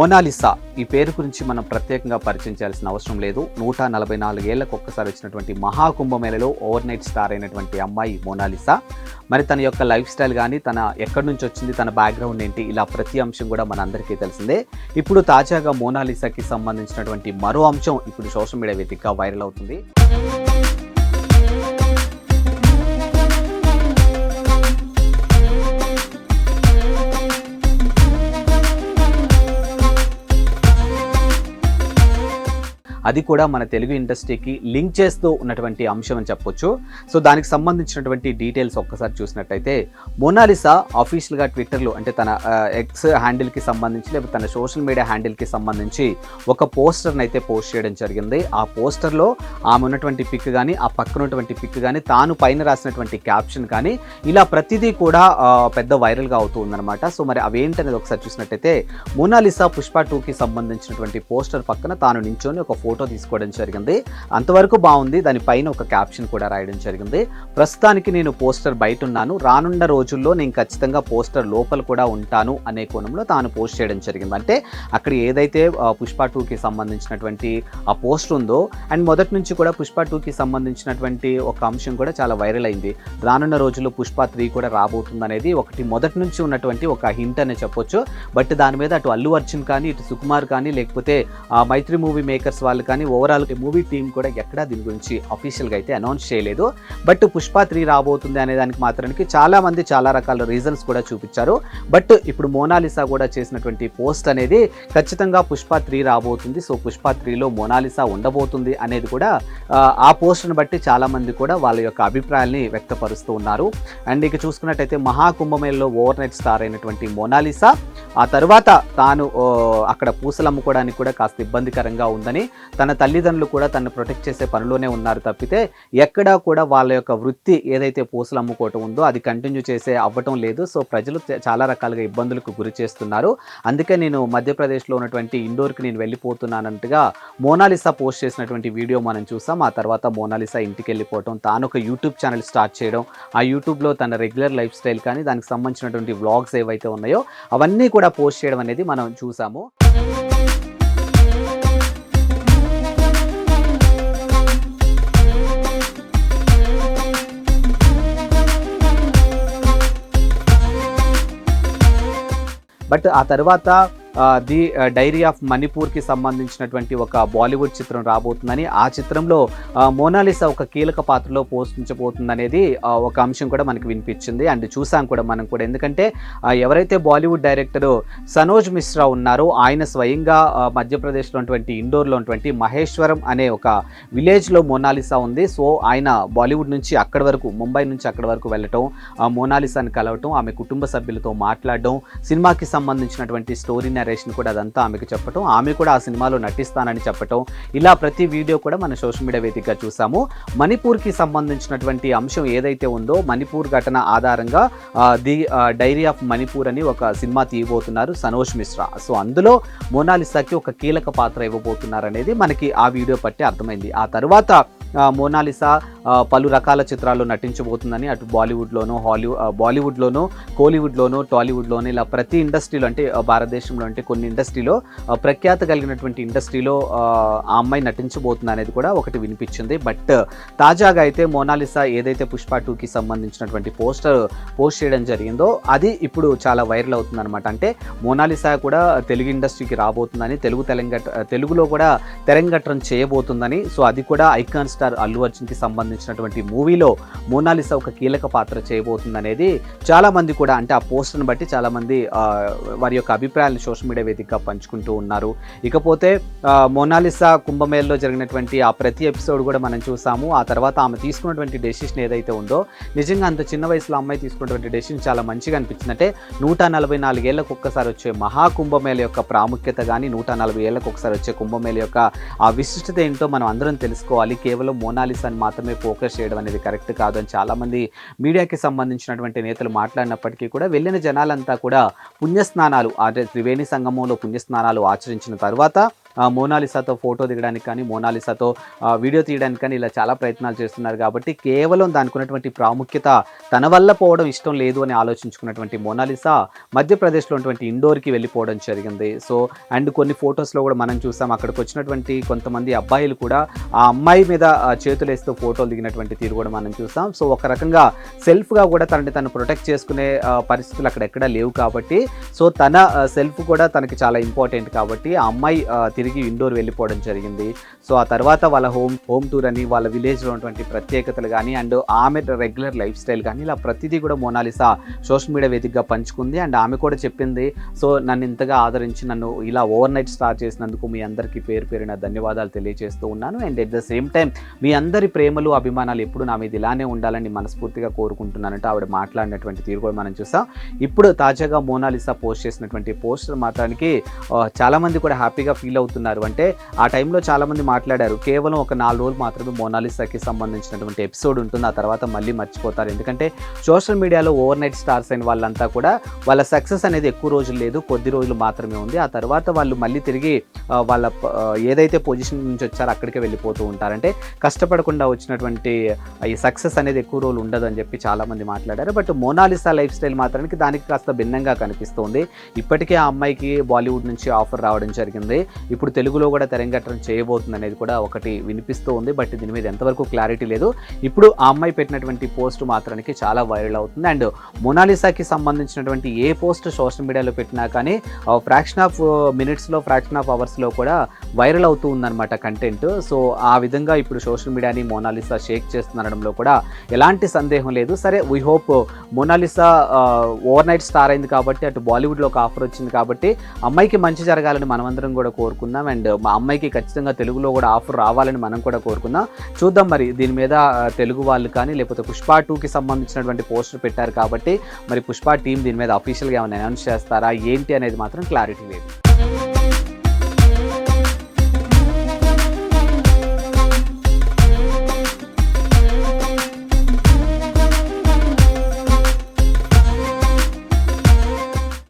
Mona Lisa. ఈ పేరు గురించి మనం ప్రత్యేకంగా పరిచయం చేయాల్సిన అవసరం లేదు. నూట నలభై నాలుగేళ్ళకు ఒక్కసారి వచ్చినటువంటి మహాకుంభమేళలో ఓవర్ నైట్ స్టార్ అయినటువంటి అమ్మాయి మోనాలిసా. మరి తన యొక్క లైఫ్ స్టైల్ కానీ తన ఎక్కడి నుంచి వచ్చింది తన బ్యాక్గ్రౌండ్ ఏంటి ఇలా ప్రతి అంశం కూడా మనందరికీ తెలిసిందే. ఇప్పుడు తాజాగా మోనాలిసాకి సంబంధించినటువంటి మరో అంశం ఇప్పుడు సోషల్ మీడియా వేదికగా వైరల్ అవుతుంది. అది కూడా మన తెలుగు ఇండస్ట్రీకి లింక్ చేస్తూ ఉన్నటువంటి అంశం అని చెప్పొచ్చు. సో దానికి సంబంధించినటువంటి డీటెయిల్స్ ఒక్కసారి చూసినట్టయితే మోనాలిసా అఫీషియల్గా ట్విట్టర్లో అంటే తన ఎక్స్ హ్యాండిల్కి సంబంధించి లేకపోతే తన సోషల్ మీడియా హ్యాండిల్కి సంబంధించి ఒక పోస్టర్ని అయితే పోస్ట్ చేయడం జరిగింది. ఆ పోస్టర్లో ఆమె ఉన్నటువంటి పిక్ కానీ ఆ పక్కన ఉన్నటువంటి పిక్ కానీ తాను పైన రాసినటువంటి క్యాప్షన్ కానీ ఇలా ప్రతిదీ కూడా పెద్ద వైరల్గా అవుతూ ఉందన్నమాట. సో మరి అవేంటనేది ఒకసారి చూసినట్టయితే మోనాలిసా పుష్ప టూకి సంబంధించినటువంటి పోస్టర్ పక్కన తాను నించొని ఒక ఫోటో తీసుకోవడం జరిగింది. అంతవరకు బాగుంది. దానిపైన ఒక క్యాప్షన్ కూడా రాయడం జరిగింది. ప్రస్తుతానికి నేను పోస్టర్ బయట ఉన్నాను. రానున్న రోజుల్లో నేను ఖచ్చితంగా పోస్టర్ లోపల కూడా ఉంటాను అనే కోణంలో తాను పోస్ట్ చేయడం జరిగింది. అంటే అక్కడ ఏదైతే పుష్ప టూకి సంబంధించినటువంటి ఆ పోస్ట్ ఉందో అండ్ మొదటి నుంచి కూడా పుష్ప టూకి సంబంధించినటువంటి ఒక అంశం కూడా చాలా వైరల్ అయింది. రానున్న రోజుల్లో పుష్ప త్రీ కూడా రాబోతుంది అనేది ఒకటి మొదటి నుంచి ఉన్నటువంటి ఒక హింట్ అనే చెప్పొచ్చు. బట్ దాని మీద అటు అల్లు అర్జున్ కానీ ఇటు సుకుమార్ కానీ లేకపోతే మైత్రి మూవీ మేకర్స్ వాళ్ళు కానీ ఓవరాల్ మూవీ టీం కూడా ఎక్కడా దీని గురించి అఫీషియల్గా అయితే అనౌన్స్ చేయలేదు. బట్ పుష్ప త్రీ రాబోతుంది అనే దానికి మాత్రానికి చాలా మంది చాలా రకాల రీజన్స్ కూడా చూపించారు. బట్ ఇప్పుడు మోనాలిసా కూడా చేసినటువంటి పోస్ట్ అనేది ఖచ్చితంగా పుష్ప త్రీ రాబోతుంది. సో పుష్ప త్రీలో మోనాలిసా ఉండబోతుంది అనేది కూడా ఆ, పోస్ట్ను బట్టి చాలా మంది కూడా వాళ్ళ యొక్క అభిప్రాయాల్ని వ్యక్తపరుస్తూ ఉన్నారు. అండ్ ఇక చూసుకున్నట్టయితే మహాకుంభమేళలో ఓవర్ నైట్ స్టార్ అయినటువంటి మోనాలిసా ఆ తర్వాత తాను అక్కడ పూసలు అమ్ముకోవడానికి కూడా కాస్త ఇబ్బందికరంగా ఉందని తన తల్లిదండ్రులు కూడా తనను ప్రొటెక్ట్ చేసే పనిలోనే ఉన్నారు తప్పితే ఎక్కడా కూడా వాళ్ళ యొక్క వృత్తి ఏదైతే పూసలు అమ్ముకోవటం ఉందో అది కంటిన్యూ చేసే అవ్వటం లేదు. సో ప్రజలు చాలా రకాలుగా ఇబ్బందులకు గురి చేస్తున్నారు. అందుకే నేను మధ్యప్రదేశ్లో ఉన్నటువంటి ఇండోర్కి నేను వెళ్ళిపోతున్నానంటగా మోనాలిసా పోస్ట్ చేసినటువంటి వీడియో మనం చూసాం. ఆ తర్వాత మోనాలిసా ఇంటికి వెళ్ళిపోవటం తాను ఒక యూట్యూబ్ ఛానల్ స్టార్ట్ చేయడం ఆ యూట్యూబ్లో తన రెగ్యులర్ లైఫ్ స్టైల్ కానీ దానికి సంబంధించినటువంటి వ్లాగ్స్ ఏవైతే ఉన్నాయో అవన్నీ కూడా పోస్ట్ చేయడం అనేది మనం చూసాము. బట్ ఆ తర్వాత ది డైరీ ఆఫ్ మణిపూర్కి సంబంధించినటువంటి ఒక బాలీవుడ్ చిత్రం రాబోతుందని ఆ చిత్రంలో మోనాలిసా ఒక కీలక పాత్రలో పోషించబోతుంది అనేది ఒక అంశం కూడా మనకు వినిపించింది. అండ్ చూసాం కూడా మనం కూడా. ఎందుకంటే ఎవరైతే బాలీవుడ్ డైరెక్టర్ సనోజ్ మిశ్రా ఉన్నారో ఆయన స్వయంగా మధ్యప్రదేశ్లో ఉన్నటువంటి ఇండోర్లో ఉన్నటువంటి మహేశ్వరం అనే ఒక విలేజ్లో మోనాలిసా ఉంది. సో ఆయన బాలీవుడ్ నుంచి అక్కడి వరకు ముంబై నుంచి అక్కడి వరకు వెళ్ళటం మోనాలిసాని కలవటం ఆమె కుటుంబ సభ్యులతో మాట్లాడడం సినిమాకి సంబంధించినటువంటి స్టోరీని నరేషన్ కూడా అదంతా ఆమెకు చెప్పటం ఆమె కూడా ఆ సినిమాలో నటిస్తానని చెప్పటం. ఇలా ప్రతి వీడియో కూడా మన సోషల్ మీడియా వేదికగా చూసాము. మణిపూర్కి సంబంధించినటువంటి అంశం ఏదైతే ఉందో మణిపూర్ ఘటన ఆధారంగా ది డైరీ ఆఫ్ మణిపూర్ అని ఒక సినిమా తీయబోతున్నారు సనోజ్ మిశ్రా. సో అందులో మోనాలిసాకి ఒక కీలక పాత్ర ఇవ్వబోతున్నారు అనేది మనకి ఆ వీడియో పట్టి అర్థమైంది. ఆ తర్వాత మోనాలిసా పలు రకాల చిత్రాల్లో నటించబోతుందని అటు బాలీవుడ్లోనూ హాలీవుడ్ బాలీవుడ్లోనూ కోలీవుడ్లోనూ టాలీవుడ్లోనూ ఇలా ప్రతి ఇండస్ట్రీలో అంటే భారతదేశంలో అంటే కొన్ని ఇండస్ట్రీలో ప్రఖ్యాత కలిగినటువంటి ఇండస్ట్రీలో ఆ అమ్మాయి నటించబోతుంది అనేది కూడా ఒకటి వినిపించింది. బట్ తాజాగా అయితే మోనాలిసా ఏదైతే పుష్ప టూకి సంబంధించినటువంటి పోస్టర్ పోస్ట్ చేయడం జరిగిందో అది ఇప్పుడు చాలా వైరల్ అవుతుంది అనమాట అంటే మోనాలిసా కూడా తెలుగు ఇండస్ట్రీకి రాబోతుందని తెలుగు తెలంగాణ తెలుగులో కూడా తెరంగట్రం చేయబోతుందని సో అది కూడా ఐకాన్స్ స్టార్ అల్లు అర్జున్కి సంబంధించినటువంటి మూవీలో మోనాలిసా ఒక కీలక పాత్ర చేయబోతుంది అనేది చాలామంది కూడా అంటే ఆ పోస్టర్ని బట్టి చాలామంది వారి యొక్క అభిప్రాయాలను సోషల్ మీడియా వేదికగా పంచుకుంటూ ఉన్నారు. ఇకపోతే మోనాలిసా కుంభమేళలో జరిగినటువంటి ఆ ప్రతి ఎపిసోడ్ కూడా మనం చూసాము. ఆ తర్వాత ఆమె తీసుకున్నటువంటి డెసిషన్ ఏదైతే ఉందో నిజంగా అంత చిన్న వయసులో అమ్మాయి తీసుకున్నటువంటి డెసిషన్ చాలా మంచిగా అనిపించిందంటే నూట నలభై నాలుగేళ్ళకు ఒక్కసారి వచ్చే మహాకుంభమేళ యొక్క ప్రాముఖ్యత కానీ నూట నలభై ఏళ్ళకు ఒకసారి వచ్చే కుంభమేళ యొక్క ఆ విశిష్టత ఏంటో మనం అందరం తెలుసుకోవాలి. కేవలం మోనాలిసాని మాత్రమే ఫోకస్ చేయడం అనేది కరెక్ట్ కాదు అని చాలామంది మీడియాకి సంబంధించినటువంటి నేతలు మాట్లాడినప్పటికీ కూడా వెళ్ళిన జనాలంతా కూడా పుణ్యస్నానాలు అంటే త్రివేణి సంగమంలో పుణ్యస్నానాలు ఆచరించిన తర్వాత మోనాలిసాతో ఫోటో దిగడానికి కానీ మోనాలిసాతో వీడియో తీయడానికి కానీ ఇలా చాలా ప్రయత్నాలు చేస్తున్నారు కాబట్టి కేవలం దానికి ఉన్నటువంటి ప్రాముఖ్యత తన వల్ల పోవడం ఇష్టం లేదు అని ఆలోచించుకున్నటువంటి మోనాలిసా మధ్యప్రదేశ్లో ఉన్నటువంటి ఇండోర్కి వెళ్ళిపోవడం జరిగింది. సో అండ్ కొన్ని ఫొటోస్లో కూడా మనం చూసాం అక్కడికి వచ్చినటువంటి కొంతమంది అబ్బాయిలు కూడా ఆ అమ్మాయి మీద చేతులేస్తూ ఫోటోలు దిగినటువంటి తీరు కూడా మనం చూసాం. సో ఒక రకంగా సెల్ఫ్గా కూడా తనని తను ప్రొటెక్ట్ చేసుకునే పరిస్థితులు అక్కడ ఎక్కడా లేవు కాబట్టి సో తన సెల్ఫ్ కూడా తనకి చాలా ఇంపార్టెంట్ కాబట్టి ఆ అమ్మాయి తిరిగి ఇండోర్ వెళ్ళిపోవడం జరిగింది. సో ఆ తర్వాత వాళ్ళ హోమ్ హోమ్ టూర్ అని వాళ్ళ విలేజ్లో ఉన్నటువంటి ప్రత్యేకతలు కానీ అండ్ ఆమె రెగ్యులర్ లైఫ్ స్టైల్ కానీ ఇలా ప్రతిదీ కూడా మోనాలిసా సోషల్ మీడియా వేదికగా పంచుకుంది. అండ్ ఆమె కూడా చెప్పింది సో నన్ను ఇంతగా ఆదరించి నన్ను ఇలా ఓవర్ నైట్ స్టార్ట్ చేసినందుకు మీ అందరికీ పేరు పేరున ధన్యవాదాలు తెలియజేస్తూ ఉన్నాను. And at the same time మీ అందరి ప్రేమలు అభిమానాలు ఎప్పుడు నా మీద ఇలానే ఉండాలని మనస్ఫూర్తిగా కోరుకుంటున్నానంటే ఆవిడ మాట్లాడినటువంటి తీరు కూడా మనం చూసాం. ఇప్పుడు తాజాగా మోనాలిసా పోస్ట్ చేసినటువంటి పోస్టర్ మాత్రానికి చాలామంది కూడా హ్యాపీగా ఫీల్ అవుతున్నారు. అంటే ఆ టైంలో చాలామంది మాట్లాడారు కేవలం ఒక నాలుగు రోజులు మాత్రమే మోనాలిసాకి సంబంధించినటువంటి ఎపిసోడ్ ఉంటుంది ఆ తర్వాత మళ్ళీ మర్చిపోతారు. ఎందుకంటే సోషల్ మీడియాలో ఓవర్ నైట్ స్టార్స్ అయిన వాళ్ళంతా కూడా వాళ్ళ సక్సెస్ అనేది ఎక్కువ రోజులు లేదు కొద్ది రోజులు మాత్రమే ఉంది. ఆ తర్వాత వాళ్ళు మళ్ళీ తిరిగి వాళ్ళ ఏదైతే పొజిషన్ నుంచి వచ్చారో అక్కడికే వెళ్ళిపోతూ ఉంటారంటే కష్టపడకుండా వచ్చినటువంటి ఈ సక్సెస్ అనేది ఎక్కువ రోజులు ఉండదు అని చెప్పి చాలామంది మాట్లాడారు. బట్ మోనాలిసా లైఫ్ స్టైల్ మాత్రానికి దానికి కాస్త భిన్నంగా కనిపిస్తుంది. ఇప్పటికే ఆ అమ్మాయికి బాలీవుడ్ నుంచి ఆఫర్ రావడం జరిగింది. ఇప్పుడు తెలుగులో కూడా తెరంగట్టడం చేయబోతుంది అనేది కూడా ఒకటి వినిపిస్తూ ఉంది. బట్ దీని మీద ఎంతవరకు క్లారిటీ లేదు. ఇప్పుడు ఆ అమ్మాయి పెట్టినటువంటి పోస్ట్ మాత్రానికి చాలా వైరల్ అవుతుంది. అండ్ మొనాలిసాకి సంబంధించినటువంటి ఏ పోస్ట్ సోషల్ మీడియాలో పెట్టినా కానీ ఫ్రాక్షన్ ఆఫ్ మినిట్స్లో ఫ్రాక్షన్ ఆఫ్ అవర్స్లో కూడా వైరల్ అవుతూ ఉందన్నమాట కంటెంట్. సో ఆ విధంగా ఇప్పుడు సోషల్ మీడియాని మోనాలిసా షేక్ చేస్తుందనడంలో కూడా ఎలాంటి సందేహం లేదు. సరే we hope Monalisa overnight star అయింది కాబట్టి అటు బాలీవుడ్లో ఒక ఆఫర్ వచ్చింది కాబట్టి అమ్మాయికి మంచి జరగాలని మనమందరం కూడా కోరుకుందాం అండ్ మా అమ్మాయికి ఖచ్చితంగా తెలుగులో కూడా ఆఫర్ రావాలని మనం కూడా కోరుకుందాం. చూద్దాం మరి దీని మీద తెలుగు వాళ్ళు కానీ లేకపోతే పుష్ప టూకి సంబంధించినటువంటి పోస్టర్ పెట్టారు కాబట్టి మరి పుష్ప టీం దీని మీద అఫీషియల్గా ఏమైనా అనౌన్స్ చేస్తారా? ఏంటి అనేది మాత్రం క్లారిటీ లేదు.